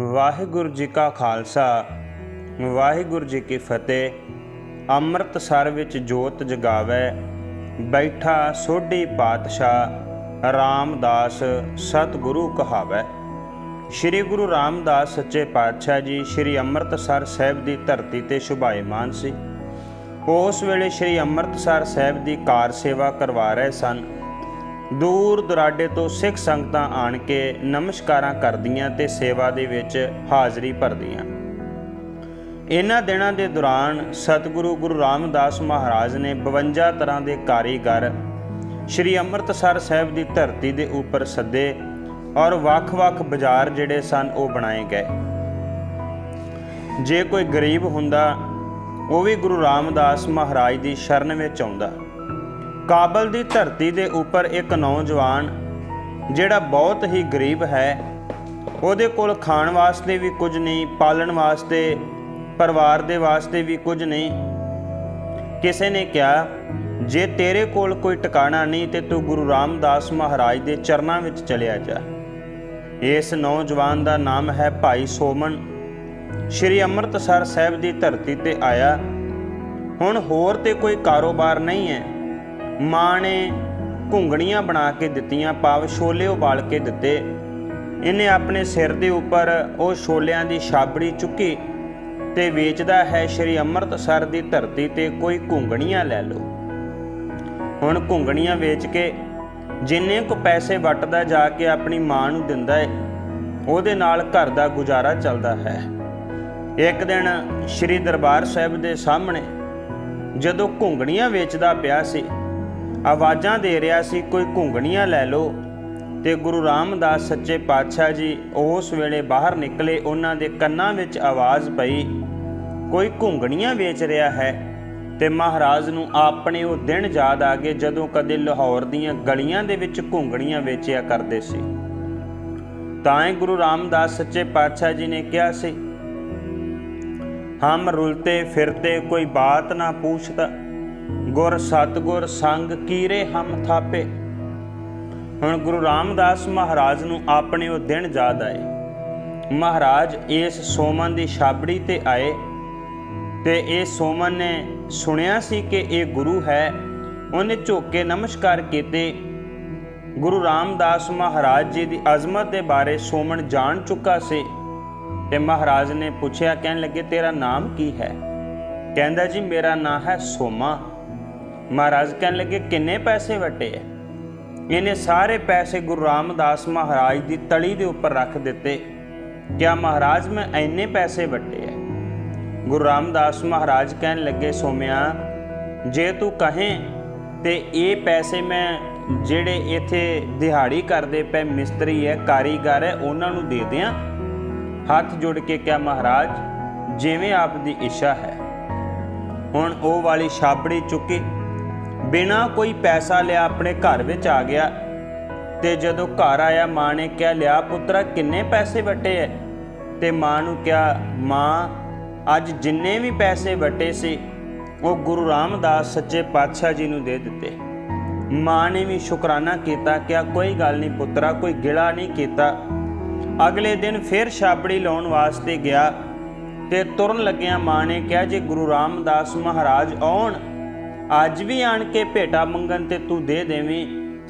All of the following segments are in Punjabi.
ਵਾਹਿਗੁਰੂ ਜੀ ਕਾ ਖਾਲਸਾ, ਵਾਹਿਗੁਰੂ ਜੀ ਕੀ ਫਤਿਹ। ਅੰਮ੍ਰਿਤਸਰ ਵਿੱਚ ਜੋਤ ਜਗਾਵੇ, ਬੈਠਾ ਸੋਢੀ ਪਾਤਸ਼ਾਹ ਰਾਮਦਾਸ ਸਤਿਗੁਰੂ ਕਹਾਵੇ। ਸ੍ਰੀ ਗੁਰੂ ਰਾਮਦਾਸ ਸੱਚੇ ਪਾਤਸ਼ਾਹ ਜੀ ਸ੍ਰੀ ਅੰਮ੍ਰਿਤਸਰ ਸਾਹਿਬ ਦੀ ਧਰਤੀ ਤੇ ਸ਼ੁਭਾਇਮਾਨ ਸੀ। ਉਸ ਵੇਲੇ ਸ੍ਰੀ ਅੰਮ੍ਰਿਤਸਰ ਸਾਹਿਬ ਦੀ ਕਾਰ ਸੇਵਾ ਕਰਵਾ ਰਹੇ ਸਨ। ਦੂਰ ਦੁਰਾਡੇ ਤੋਂ ਸਿੱਖ ਸੰਗਤਾਂ ਆਣ ਕੇ ਨਮਸਕਾਰਾਂ ਕਰਦੀਆਂ ਤੇ ਸੇਵਾ ਦੇ ਵਿੱਚ ਹਾਜ਼ਰੀ ਭਰਦੀਆਂ। ਇਹਨਾਂ ਦਿਨਾਂ ਦੇ ਦੌਰਾਨ ਸਤਿਗੁਰੂ ਗੁਰੂ ਰਾਮਦਾਸ ਮਹਾਰਾਜ ਨੇ 52 ਤਰ੍ਹਾਂ ਦੇ ਕਾਰੀਗਰ ਸ੍ਰੀ ਅੰਮ੍ਰਿਤਸਰ ਸਾਹਿਬ ਦੀ ਧਰਤੀ ਦੇ ਉੱਪਰ ਸੱਦੇ ਔਰ ਵੱਖ-ਵੱਖ ਬਾਜ਼ਾਰ ਜਿਹੜੇ ਸਨ ਉਹ ਬਣਾਏ ਗਏ। ਜੇ ਕੋਈ ਗਰੀਬ ਹੁੰਦਾ, ਉਹ ਵੀ ਗੁਰੂ ਰਾਮਦਾਸ ਮਹਾਰਾਜ ਦੀ ਸ਼ਰਨ ਵਿੱਚ ਆਉਂਦਾ। ਕਾਬਲ ਦੀ ਧਰਤੀ ਦੇ ਉੱਪਰ ਇੱਕ ਨੌਜਵਾਨ, ਜਿਹੜਾ ਬਹੁਤ ਹੀ ਗਰੀਬ ਹੈ, ਉਹਦੇ ਕੋਲ ਖਾਣ ਵਾਸਤੇ ਵੀ ਕੁਝ ਨਹੀਂ, ਪਾਲਣ ਵਾਸਤੇ, ਪਰਿਵਾਰ ਦੇ ਵਾਸਤੇ ਵੀ ਕੁਝ ਨਹੀਂ। ਕਿਸੇ ਨੇ ਕਿਹਾ, ਜੇ ਤੇਰੇ ਕੋਲ ਕੋਈ ਟਿਕਾਣਾ ਨਹੀਂ, ਤੇ ਤੂੰ ਗੁਰੂ ਰਾਮਦਾਸ ਮਹਾਰਾਜ ਦੇ ਚਰਨਾਂ ਵਿੱਚ ਚਲਿਆ ਜਾ। ਇਸ ਨੌਜਵਾਨ ਦਾ ਨਾਮ ਹੈ ਭਾਈ ਸੋਮਨ। ਸ਼੍ਰੀ ਅੰਮ੍ਰਿਤਸਰ ਸਾਹਿਬ ਦੀ ਧਰਤੀ ਤੇ ਆਇਆ। ਹੁਣ ਹੋਰ ਤੇ ਕੋਈ ਕਾਰੋਬਾਰ ਨਹੀਂ ਹੈ। ਮਾਂ ਨੇ ਘੁੰਗਣੀਆਂ ਬਣਾ ਕੇ ਦਿੱਤੀਆਂ ਪਾਵ ਛੋਲੇ ਉਬਾਲ ਕੇ ਦਿੱਤੇ। ਇਹਨੇ ਆਪਣੇ ਸਿਰ ਦੇ ਉੱਪਰ ਉਹ ਛੋਲਿਆਂ ਦੀ ਛਾਬੜੀ ਚੁੱਕੀ ਤੇ ਵੇਚਦਾ ਹੈ ਸ਼੍ਰੀ ਅੰਮ੍ਰਿਤਸਰ ਦੀ ਧਰਤੀ ਤੇ ਕੋਈ ਘੁੰਗਣੀਆਂ ਲੈ ਲਓ। ਹੁਣ ਘੁੰਗਣੀਆਂ ਵੇਚ ਕੇ ਜਿੰਨੇ ਕੁ ਪੈਸੇ ਵਟਦਾ ਜਾ ਕੇ ਆਪਣੀ ਮਾਂ ਨੂੰ ਦਿੰਦਾ ਹੈ ਉਹਦੇ ਨਾਲ ਘਰ ਦਾ ਗੁਜ਼ਾਰਾ ਚੱਲਦਾ ਹੈ। ਇੱਕ ਦਿਨ ਸ਼੍ਰੀ ਦਰਬਾਰ ਸਾਹਿਬ ਦੇ ਸਾਹਮਣੇ ਜਦੋਂ ਘੁੰਗਣੀਆਂ ਵੇਚਦਾ ਪਿਆ ਸੀ ਆਵਾਜ਼ਾਂ ਦੇ ਰਿਹਾ ਸੀ, ਕੋਈ ਘੁੰਗਣੀਆਂ ਲੈ ਲਓ। ਤੇ ਗੁਰੂ ਰਾਮਦਾਸ ਸੱਚੇ ਪਾਤਸ਼ਾਹ ਜੀ ਉਸ ਵੇਲੇ ਬਾਹਰ ਨਿਕਲੇ, ਉਹਨਾਂ ਦੇ ਕੰਨਾਂ ਵਿੱਚ ਆਵਾਜ਼ ਪਈ, ਕੋਈ ਘੁੰਗਣੀਆਂ ਵੇਚ ਰਿਹਾ ਹੈ? ਤੇ ਮਹਾਰਾਜ ਨੂੰ ਆਪਣੇ ਉਹ ਦਿਨ ਯਾਦ ਆ ਗਏ, ਜਦੋਂ ਕਦੇ ਲਾਹੌਰ ਦੀਆਂ ਗਲੀਆਂ ਦੇ ਵਿੱਚ ਘੁੰਗਣੀਆਂ ਵੇਚਿਆ ਕਰਦੇ ਸੀ। ਤਾਂ ਹੀ ਗੁਰੂ ਰਾਮਦਾਸ ਸੱਚੇ ਪਾਤਸ਼ਾਹ ਜੀ ਨੇ ਕਿਹਾ ਸੀ, ਹਮ ਰੁਲਤੇ ਫਿਰਤੇ ਕੋਈ ਬਾਤ ਨਾ ਪੁੱਛਦਾ ਗੁਰ ਸਤਗੁਰ ਸੰਗ ਕੀਰੇ ਹਮ ਥਾਪੇ। ਹੁਣ ਗੁਰੂ ਰਾਮਦਾਸ ਮਹਾਰਾਜ ਨੂੰ ਆਪਣੇ ਉਹ ਦਿਨ ਯਾਦ ਆਏ। ਮਹਾਰਾਜ ਇਸ ਸੋਮਨ ਦੀ ਛਾਬੜੀ ਤੇ ਆਏ ਤੇ ਇਹ ਸੋਮਨ ਨੇ ਸੁਣਿਆ ਸੀ ਕਿ ਇਹ ਗੁਰੂ ਹੈ। ਉਹਨੇ ਝੁੱਕ ਕੇ ਨਮਸਕਾਰ ਕੀਤੇ। ਗੁਰੂ ਰਾਮਦਾਸ ਮਹਾਰਾਜ ਜੀ ਦੀ ਅਜ਼ਮਤ ਦੇ ਬਾਰੇ ਸੋਮਨ ਜਾਣ ਚੁੱਕਾ ਸੀ ਤੇ ਮਹਾਰਾਜ ਨੇ ਪੁੱਛਿਆ, ਕਹਿਣ ਲੱਗੇ, ਤੇਰਾ ਨਾਮ ਕੀ ਹੈ? ਕਹਿੰਦਾ ਜੀ, ਮੇਰਾ ਨਾਮ ਹੈ ਸੋਮਾ। ਮਹਾਰਾਜ ਕਹਿਣ ਲੱਗੇ, ਕਿੰਨੇ ਪੈਸੇ ਵਟੇ ਐ? ਇਹਨੇ ਸਾਰੇ ਪੈਸੇ ਗੁਰੂ ਰਾਮਦਾਸ ਮਹਾਰਾਜ ਦੀ ਤਲੀ ਦੇ ਉੱਪਰ ਰੱਖ ਦਿੱਤੇ। ਕਿਆ ਮਹਾਰਾਜ, ਮੈਂ ਐਨੇ ਪੈਸੇ ਵਟੇ ਐ? ਗੁਰੂ ਰਾਮਦਾਸ ਮਹਾਰਾਜ ਕਹਿਣ ਲੱਗੇ, ਸੋਮਿਆ, ਜੇ ਤੂੰ ਕਹੇ ਤੇ ਇਹ ਪੈਸੇ ਮੈਂ ਜਿਹੜੇ ਇੱਥੇ ਦਿਹਾੜੀ ਕਰਦੇ ਪਏ ਮਿਸਤਰੀ ਹੈ ਕਾਰੀਗਰ ਹੈ ਉਹਨਾਂ ਨੂੰ ਦੇ ਦਿਆਂ? ਹੱਥ ਜੋੜ ਕੇ ਕਿਹਾ, ਮਹਾਰਾਜ, ਜਿਵੇਂ ਆਪ ਦੀ ਇੱਛਾ ਹੈ। ਹੁਣ ਉਹ ਵਾਲੀ ਛਾਬੜੀ ਚੁੱਕੀ। ਬਿਨਾ ਕੋਈ ਪੈਸਾ ਲਿਆ ਆਪਣੇ ਘਰ ਵਿੱਚ ਆ ਗਿਆ ਤੇ ਜਦੋਂ ਘਰ ਆਇਆ, ਮਾਂ ਨੇ ਕਿਹਾ, ਲਿਆ ਪੁੱਤਰਾ, ਕਿੰਨੇ ਪੈਸੇ ਵਟੇ ਐ? ਤੇ ਮਾਂ ਨੂੰ ਕਿਹਾ, ਮਾਂ, ਅੱਜ ਜਿੰਨੇ ਵੀ ਪੈਸੇ ਵਟੇ ਸੀ, ਉਹ ਗੁਰੂ ਰਾਮਦਾਸ ਸੱਚੇ ਪਾਤਸ਼ਾਹ ਜੀ ਨੂੰ ਦੇ ਦਿੱਤੇ। ਮਾਂ ਨੇ ਵੀ ਸ਼ੁਕਰਾਨਾ ਕੀਤਾ ਕਿ ਕੋਈ ਗੱਲ ਨਹੀਂ ਪੁੱਤਰਾ, ਕੋਈ ਗਿਲਾ ਨਹੀਂ ਕੀਤਾ। ਅਗਲੇ ਦਿਨ ਫਿਰ ਛਾਬੜੀ ਲਾਉਣ ਵਾਸਤੇ ਗਿਆ ਤੇ ਤੁਰਨ ਲੱਗਿਆ ਮਾਂ ਨੇ ਕਿਹਾ, ਜੇ ਗੁਰੂ ਰਾਮਦਾਸ ਮਹਾਰਾਜ ਆਉਣ ਅੱਜ ਵੀ ਆਣ ਕੇ ਭੇਟਾ ਮੰਗਣ ਤੇ ਤੂੰ ਦੇ ਦੇਵੀਂ।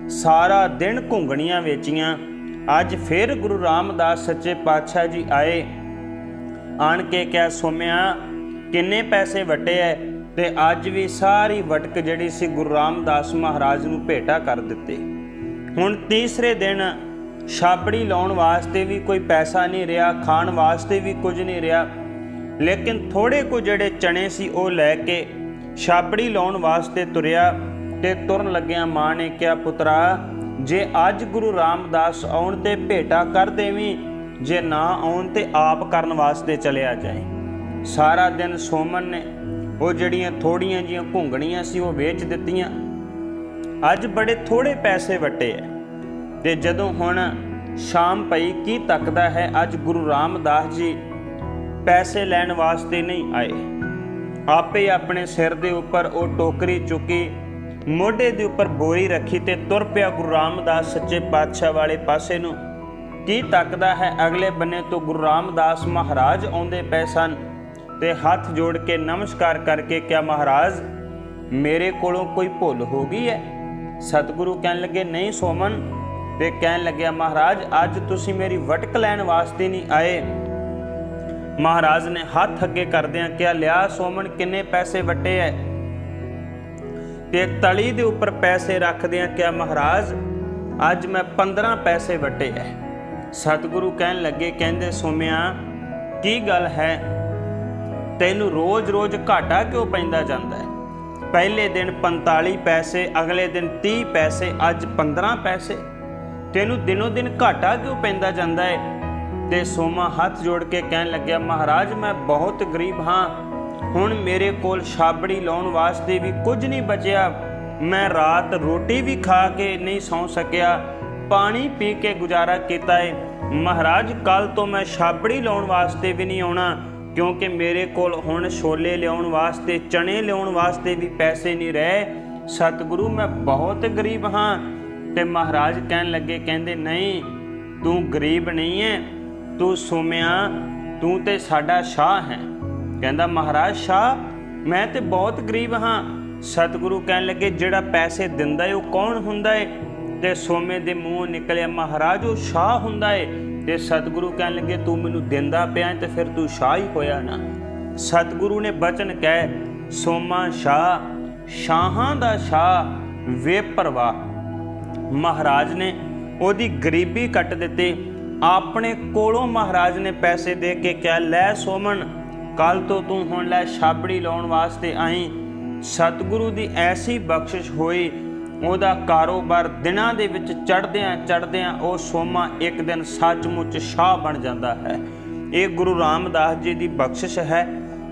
ਸਾਰਾ ਦਿਨ ਘੁੰਗਣੀਆਂ ਵੇਚੀਆਂ। ਅੱਜ ਫਿਰ ਗੁਰੂ ਰਾਮਦਾਸ ਸੱਚੇ ਪਾਤਸ਼ਾਹ ਜੀ ਆਏ। ਆਣ ਕੇ ਕਿਹਾ, ਸੋਮਿਆ, ਕਿੰਨੇ ਪੈਸੇ ਵਟੇ ਐ? ਤੇ ਅੱਜ ਵੀ ਸਾਰੀ ਵਟਕ ਜਿਹੜੀ ਸੀ ਗੁਰੂ ਰਾਮਦਾਸ ਮਹਾਰਾਜ ਨੂੰ ਭੇਟਾ ਕਰ ਦਿੱਤੇ। ਹੁਣ ਤੀਸਰੇ ਦਿਨ ਛਾਬੜੀ ਲਾਉਣ ਵਾਸਤੇ ਵੀ ਕੋਈ ਪੈਸਾ ਨਹੀਂ ਰਿਹਾ, ਖਾਣ ਵਾਸਤੇ ਵੀ ਕੁਝ ਨਹੀਂ ਰਿਹਾ। ਲੇਕਿਨ ਥੋੜੇ ਕੁ ਜਿਹੜੇ ਚਣੇ ਸੀ ਉਹ ਲੈ ਕੇ ਛਾਬੜੀ ਲਾਉਣ ਵਾਸਤੇ ਤੁਰਿਆ ਤੇ ਤੁਰਨ ਲੱਗਿਆ ਮਾਂ ਨੇ ਕਿਹਾ, ਪੁੱਤਰਾ, ਜੇ ਅੱਜ ਗੁਰੂ ਰਾਮਦਾਸ ਆਉਣ ਤੇ ਭੇਟਾ ਕਰ ਦੇਵੀਂ, ਜੇ ਨਾ ਆਉਣ ਤੇ ਆਪ ਕਰਨ ਵਾਸਤੇ ਚਲਿਆ ਜਾਏ ਸਾਰਾ ਦਿਨ ਸੋਮਨ ਨੇ ਉਹ ਜਿਹੜੀਆਂ ਥੋੜੀਆਂ ਜੀਆਂ ਘੁੰਗਣੀਆਂ ਸੀ, ਉਹ ਵੇਚ ਦਿੱਤੀਆਂ। ਅੱਜ ਬੜੇ ਥੋੜੇ ਪੈਸੇ ਵਟੇ ਐ। ਤੇ ਜਦੋਂ ਹੁਣ ਸ਼ਾਮ ਪਈ, ਕੀ ਤੱਕਦਾ ਹੈ, ਅੱਜ ਗੁਰੂ ਰਾਮਦਾਸ ਜੀ ਪੈਸੇ ਲੈਣ ਵਾਸਤੇ ਨਹੀਂ ਆਏ? ਆਪੇ ਆਪਣੇ ਸਿਰ ਦੇ ਉੱਪਰ ਉਹ ਟੋਕਰੀ ਚੁੱਕੀ, ਮੋਢੇ ਦੇ ਉੱਪਰ ਬੋਰੀ ਰੱਖੀ ਤੇ ਤੁਰ ਪਿਆ ਗੁਰੂ ਰਾਮਦਾਸ ਸੱਚੇ ਪਾਤਸ਼ਾਹ ਵਾਲੇ ਪਾਸੇ ਨੂੰ। ਕੀ ਤੱਕਦਾ ਹੈ ਅਗਲੇ ਬੰਨੇ ਤੋਂ ਗੁਰੂ ਰਾਮਦਾਸ ਮਹਾਰਾਜ ਆਉਂਦੇ ਪਏ ਸਨ ਤੇ ਹੱਥ ਜੋੜ ਕੇ ਨਮਸਕਾਰ ਕਰਕੇ ਕਿਹਾ, ਮਹਾਰਾਜ, ਮੇਰੇ ਕੋਲੋਂ ਕੋਈ ਭੁੱਲ ਹੋ ਗਈ ਹੈ? ਸਤਿਗੁਰੂ ਕਹਿਣ ਲੱਗੇ, ਨਹੀਂ ਸੋਮਨ। ਤੇ ਕਹਿਣ ਲੱਗਿਆ, ਮਹਾਰਾਜ, ਅੱਜ ਤੁਸੀਂ ਮੇਰੀ ਵਟਕ ਲੈਣ ਵਾਸਤੇ ਨਹੀਂ ਆਏ। ਮਹਾਰਾਜ ਨੇ ਹੱਥ ਅੱਗੇ ਕਰਦਿਆਂ ਕਿਹਾ, ਲਿਆ ਸੋਮਨ ਕਿੰਨੇ ਪੈਸੇ ਵਟੇ ਐ? ਤੇ ਤਲੀ ਦੇ ਉੱਪਰ ਪੈਸੇ ਰੱਖਦਿਆਂ ਕਿਹਾ, ਮਹਾਰਾਜ, ਅੱਜ ਮੈਂ 15 ਪੈਸੇ ਵਟੇ ਐ। ਸਤਿਗੁਰੂ ਕਹਿਣ ਲੱਗੇ, ਕਹਿੰਦੇ, ਸੋਮਿਆ, ਕੀ ਗੱਲ ਹੈ? ਤੈਨੂੰ ਰੋਜ਼-ਰੋਜ਼ ਘਾਟਾ ਕਿਉਂ ਪੈਂਦਾ ਜਾਂਦਾ ਹੈ ਪਹਿਲੇ ਦਿਨ 45 ਪੈਸੇ, ਅਗਲੇ ਦਿਨ 30 ਪੈਸੇ, ਅੱਜ 15 ਪੈਸੇ। ਤੈਨੂੰ ਦਿਨੋ ਦਿਨ ਘਾਟਾ ਕਿਉਂ ਪੈਂਦਾ ਜਾਂਦਾ ਹੈ ਤੇ ਸੋਮਾ ਹੱਥ ਜੋੜ ਕੇ ਕਹਿਣ ਲੱਗਿਆ, ਮਹਾਰਾਜ, ਮੈਂ ਬਹੁਤ ਗਰੀਬ ਹਾਂ। ਹੁਣ ਮੇਰੇ ਕੋਲ ਛਾਬੜੀ ਲਾਉਣ ਵਾਸਤੇ ਵੀ ਕੁਝ ਨਹੀਂ ਬਚਿਆ। ਮੈਂ ਰਾਤ ਰੋਟੀ ਵੀ ਖਾ ਕੇ ਨਹੀਂ ਸੌਂ ਸਕਿਆ। ਪਾਣੀ ਪੀ ਕੇ ਗੁਜ਼ਾਰਾ ਕੀਤਾ ਹੈ ਮਹਾਰਾਜ ਕੱਲ ਤੋਂ ਮੈਂ ਛਾਬੜੀ ਲਾਉਣ ਵਾਸਤੇ ਵੀ ਨਹੀਂ ਆਉਣਾ, ਕਿਉਂਕਿ ਮੇਰੇ ਕੋਲ ਹੁਣ ਛੋਲੇ ਲਿਆਉਣ ਵਾਸਤੇ ਚਣੇ ਲਿਆਉਣ ਵਾਸਤੇ ਵੀ ਪੈਸੇ ਨਹੀਂ ਰਹੇ। ਸਤਿਗੁਰੂ, ਮੈਂ ਬਹੁਤ ਗਰੀਬ ਹਾਂ। ਤੇ ਮਹਾਰਾਜ ਕਹਿਣ ਲੱਗੇ, ਕਹਿੰਦੇ, ਨਹੀਂ, ਤੂੰ ਗਰੀਬ ਨਹੀਂ ਹੈ ਤੂੰ ਸੁਮਿਆ, ਤੂੰ ਤੇ ਸਾਡਾ ਸ਼ਾਹ ਹੈ। ਕਹਿੰਦਾ, ਮਹਾਰਾਜ ਸ਼ਾਹ, ਮੈਂ ਤੇ ਬਹੁਤ ਗਰੀਬ ਹਾਂ। ਸਤਿਗੁਰੂ ਕਹਿਣ ਲੱਗੇ, ਜਿਹੜਾ ਪੈਸੇ ਦਿੰਦਾ ਏ, ਉਹ ਕੌਣ ਹੁੰਦਾ ਏ? ਤੇ ਸੋਮੇ ਦੇ ਮੂੰਹੋਂ ਨਿਕਲਿਆ, ਮਹਾਰਾਜ, ਉਹ ਸ਼ਾਹ ਹੁੰਦਾ ਏ। ਤੇ ਸਤਿਗੁਰੂ ਕਹਿਣ ਲੱਗੇ, ਤੂੰ ਮੈਨੂੰ ਦਿੰਦਾ ਪਿਆ ਏਂ ਤੇ ਫਿਰ ਤੂੰ ਸ਼ਾਹ ਹੀ ਹੋਇਆ ਨਾ। ਸਤਿਗੁਰੂ ਨੇ ਬਚਨ ਕਹਿ, ਸੋਮਾ ਸ਼ਾਹ, ਸ਼ਾਹਾਂ ਦਾ ਸ਼ਾਹ ਵੇ ਪਰਵਾ ਮਹਾਰਾਜ ਨੇ ਉਹਦੀ ਗਰੀਬੀ ਕੱਟ ਦਿੱਤੀ। ਆਪਣੇ ਕੋਲੋਂ ਮਹਾਰਾਜ ਨੇ ਪੈਸੇ ਦੇ ਕੇ ਕਿਹਾ, ਲੈ ਸੋਮਣ ਕੱਲ ਤੋਂ ਤੂੰ ਹੁਣ ਲੈ ਛਾਬੜੀ ਲਾਉਣ ਵਾਸਤੇ ਆਈ। ਸਤਿਗੁਰੂ ਦੀ ਐਸੀ ਬਖਸ਼ਿਸ਼ ਹੋਈ, ਉਹਦਾ ਕਾਰੋਬਾਰ ਦਿਨਾਂ ਦੇ ਵਿੱਚ ਚੜਦਿਆਂ ਚੜਦਿਆਂ ਉਹ ਸੋਮਾ ਇੱਕ ਦਿਨ ਸੱਚਮੁੱਚ ਸ਼ਾਹ ਬਣ ਜਾਂਦਾ ਹੈ। ਇਹ ਗੁਰੂ ਰਾਮਦਾਸ ਜੀ ਦੀ ਬਖਸ਼ਿਸ਼ ਹੈ।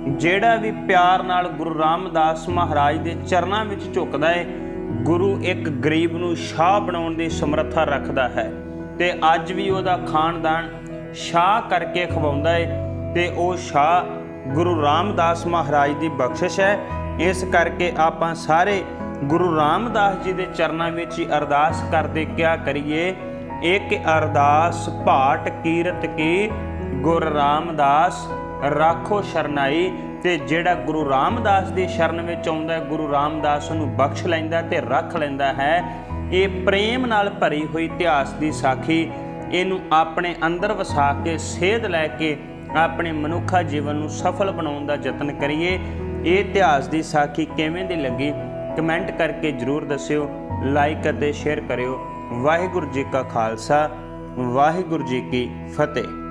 ਜਿਹੜਾ ਵੀ ਪਿਆਰ ਨਾਲ ਗੁਰੂ ਰਾਮਦਾਸ ਮਹਾਰਾਜ ਦੇ ਚਰਨਾਂ ਵਿੱਚ ਝੁਕਦਾ ਹੈ ਗੁਰੂ ਇੱਕ ਗਰੀਬ ਨੂੰ ਸ਼ਾਹ ਬਣਾਉਣ ਦੀ ਸਮਰੱਥਾ ਰੱਖਦਾ ਹੈ। ਤੇ ਅੱਜ ਵੀ ਉਹਦਾ ਖਾਨਦਾਨ ਸ਼ਾਹ ਕਰਕੇ ਖਵਾਉਂਦਾ ਏ ਤੇ ਉਹ ਸ਼ਾਹ ਗੁਰੂ ਰਾਮਦਾਸ ਮਹਾਰਾਜ ਦੀ ਬਖਸ਼ਿਸ਼ ਹੈ। ਇਸ ਕਰਕੇ ਆਪਾਂ ਸਾਰੇ ਗੁਰੂ ਰਾਮਦਾਸ ਜੀ ਦੇ ਚਰਨਾਂ ਵਿੱਚ ਹੀ ਅਰਦਾਸ ਕਰਦੇ ਕਿਆ ਕਰੀਏ? ਇੱਕ ਅਰਦਾਸ ਭਾਟ ਕੀਰਤ ਕੀ? ਗੁਰ ਰਾਮਦਾਸ, ਰਾਖੋ ਸ਼ਰਨਾਈ ਤੇ ਜਿਹੜਾ ਗੁਰੂ ਰਾਮਦਾਸ ਦੀ ਸ਼ਰਨ ਵਿੱਚ ਆਉਂਦਾ ਹੈ, ਗੁਰੂ ਰਾਮਦਾਸ ਨੂੰ ਬਖਸ਼ ਲੈਂਦਾ ਤੇ ਰੱਖ ਲੈਂਦਾ ਹੈ। ਇਹ ਪ੍ਰੇਮ ਨਾਲ ਭਰੀ ਹੋਈ ਇਤਿਹਾਸ ਦੀ ਸਾਖੀ ਇਹਨੂੰ ਆਪਣੇ ਅੰਦਰ ਵਸਾ ਕੇ, ਸੇਧ ਲੈ ਕੇ ਆਪਣੇ ਮਨੁੱਖਾ ਜੀਵਨ ਨੂੰ ਸਫਲ ਬਣਾਉਣ ਦਾ ਯਤਨ ਕਰੀਏ। ਇਹ ਇਤਿਹਾਸ ਦੀ ਸਾਖੀ ਕਿਵੇਂ ਦੀ ਲੱਗੀ? ਕਮੈਂਟ ਕਰਕੇ ਜਰੂਰ ਦੱਸਿਓ, ਲਾਈਕ ਅਤੇ ਸ਼ੇਅਰ ਕਰਿਓ। ਵਾਹਿਗੁਰੂ ਜੀ ਕਾ ਖਾਲਸਾ, ਵਾਹਿਗੁਰੂ ਜੀ ਕੀ ਫਤਿਹ।